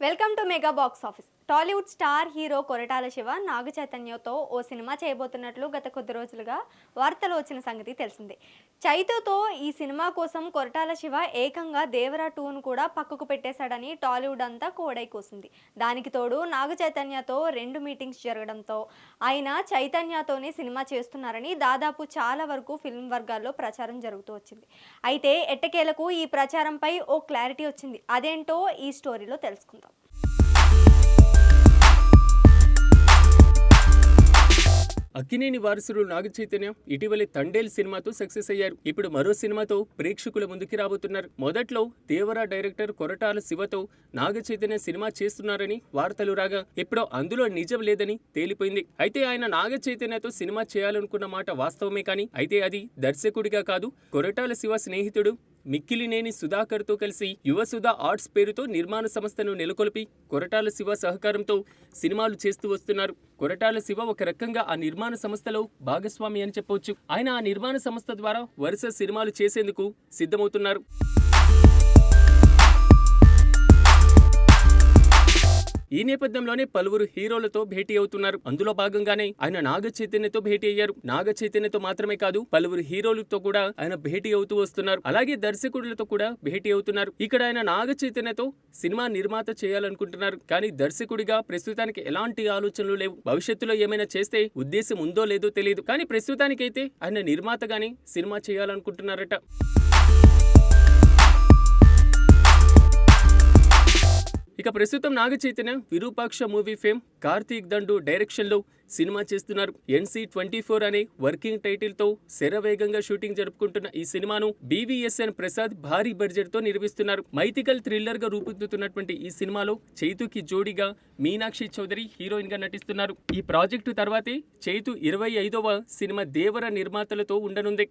welcome to mega box office Tollywood star hero Koratala Siva Naga చైతన్యతో ఓ cinema చేయబోతున్నట్లు గత కొద్ది రోజులుగా వార్తలు వచ్చిన సంగతి తెలిసిందే. చైతుతో ఈ సినిమా కోసం కొరటాల శివ ఏకంగా దేవరా టూను కూడా పక్కకు పెట్టేశాడని టాలీవుడ్ అంతా కోడై కూసింది. దానికి తోడు నాగ చైతన్యతో రెండు మీటింగ్స్ జరగడంతో ఆయన చైతన్యతోనే సినిమా చేస్తున్నారని దాదాపు చాలా వరకు ఫిల్మ్ వర్గాల్లో ప్రచారం జరుగుతూ వచ్చింది. అయితే ఎట్టకేలకు ఈ ప్రచారంపై ఓ క్లారిటీ వచ్చింది. అదేంటో ఈ స్టోరీలో తెలుసుకుందాం. అక్కినేని వారసుడు నాగచైతన్యం ఇటీవలే తండేల్ సినిమాతో సక్సెస్ అయ్యారు. ఇప్పుడు మరో సినిమాతో ప్రేక్షకుల ముందుకి రాబోతున్నారు. మొదట్లో దేవరా డైరెక్టర్ కొరటాల శివతో నాగచైతన్య సినిమా చేస్తున్నారని వార్తలు రాగా ఇప్పుడు అందులో నిజం లేదని తేలిపోయింది. అయితే ఆయన నాగచైతన్యతో సినిమా చేయాలనుకున్న మాట వాస్తవమే కానీ అయితే అది దర్శకుడిగా కాదు కొరటాల శివ స్నేహితుడు మిక్కిలినేని సుధాకర్తో కలిసి యువసుధ ఆర్ట్స్ పేరుతో నిర్మాణ సంస్థను నెలకొల్పి కొరటాల శివ సహకారంతో సినిమాలు చేస్తూ వస్తున్నారు. కొరటాల శివ ఒక రకంగా ఆ నిర్మాణ సంస్థలో భాగస్వామి అని చెప్పొచ్చు. ఆయన ఆ నిర్మాణ సంస్థ ద్వారా వరుస సినిమాలు చేసేందుకు సిద్ధమవుతున్నారు. ఈ నేపథ్యంలోనే పలువురు హీరోలతో భేటీ అవుతున్నారు. అందులో భాగంగానే ఆయన నాగ చైతన్యతో భేటీ అయ్యారు. నాగ చైతన్యతో మాత్రమే కాదు పలువురు హీరోలతో కూడా ఆయన భేటీ అవుతూ వస్తున్నారు. అలాగే దర్శకుడులతో కూడా భేటీ అవుతున్నారు. ఇక్కడ ఆయన నాగ చైతన్యతో సినిమా నిర్మాత చేయాలనుకుంటున్నారు. కానీ దర్శకుడిగా ప్రస్తుతానికి ఎలాంటి ఆలోచనలు లేవు. భవిష్యత్తులో ఏమైనా చేస్తే ఉద్దేశం ఉందో లేదో తెలియదు కానీ ప్రస్తుతానికైతే ఆయన నిర్మాతగానే సినిమా చేయాలనుకుంటున్నారట. ఇక ప్రస్తుతం నాగ చైతన్య విరూపాక్ష మూవీ ఫేమ్ కార్తీక్ దండు డైరెక్షన్లో సినిమా చేస్తున్నారు. ఎన్సీ ట్వంటీ ఫోర్ అనే వర్కింగ్ టైటిల్తో శరవేగంగా షూటింగ్ జరుపుకుంటున్న ఈ సినిమాను బీవీఎస్ఎన్ ప్రసాద్ భారీ బడ్జెట్తో నిర్మిస్తున్నారు. మైథికల్ థ్రిల్లర్గా రూపొందుతున్నటువంటి ఈ సినిమాలో చైతుకి జోడిగా మీనాక్షి చౌదరి హీరోయిన్గా నటిస్తున్నారు. ఈ ప్రాజెక్టు తర్వాతే చైతు ఇరవై ఐదవ సినిమా దేవర నిర్మాతలతో ఉండనుంది.